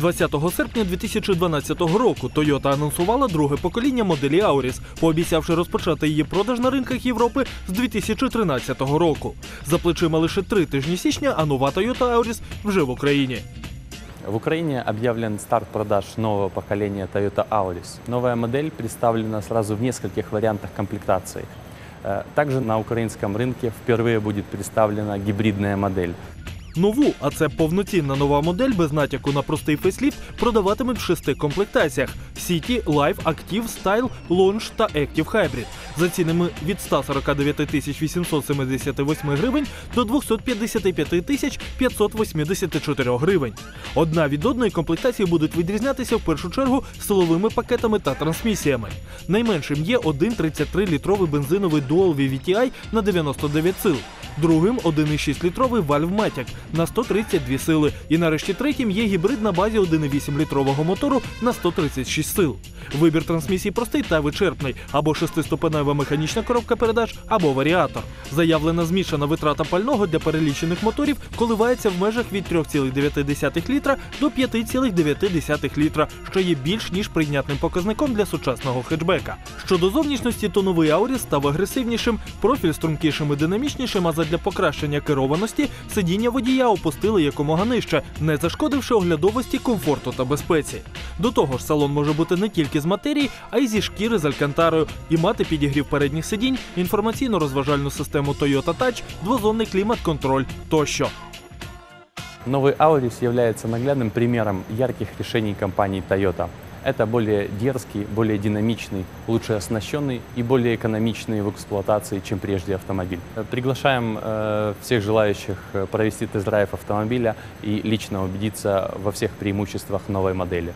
20 серпня 2012 року Toyota анонсувала друге покоління моделі Auris, пообіцявши розпочати її продаж на ринках Європи з 2013 року. За плечима лише три тижні січня, а нова Toyota Auris вже в Україні. В Украине объявлен старт продаж нового поколения Toyota Auris. Новая модель представлена сразу в нескольких вариантах комплектации. Э, Также на украинском рынке впервые будет представлена гибридная модель. Нову, а це повноцінна нова модель без натяку на простий фейсліфт, продаватимуть в шести комплектаціях: City, Life, Active, Style, Launch та Active Hybrid. За цінами від 149 тисяч 878 гривень до 255 тисяч 584 гривень. Одна від одної комплектації будуть відрізнятися в першу чергу силовими пакетами та трансмісіями. Найменшим є один 33-літровий бензиновий Dual VVTi на 99 сил. Другим 1,6-літровий Valve Matic на 132 сили. І нарешті третім є гібрид на базі 1,8-літрового мотору на 136 сил. Вибір трансмісій простий та вичерпний, або шестиступенева механічна коробка передач, або варіатор. Заявлена змішана витрата пального для перелічених моторів коливається в межах від 3,9 літра до 5,9 літра, що є більш ніж прийнятним показником для сучасного хетчбека. Щодо зовнішності, то новий Aurис став агресивнішим, профіль стрункішим і динамічнішим, а задля покращення керованості сидіння водія опустили якомога нижче, не зашкодивши оглядовості, комфорту та безпеці. До того ж, салон може бути не тільки з матерії, а й зі шкіри з алькантарою і мати підігрів передніх сидінь, інформаційно-розважальну систему Toyota Touch, двозонний клімат-контроль тощо. Новый Auris является наглядным примером ярких решений компании Toyota. Это более дерзкий, более динамичный, лучше оснащенный и более экономичный в эксплуатации, чем прежде автомобиль. Э, Приглашаем э, всех желающих э, провести тест-драйв автомобиля и лично убедиться во всех преимуществах новой модели.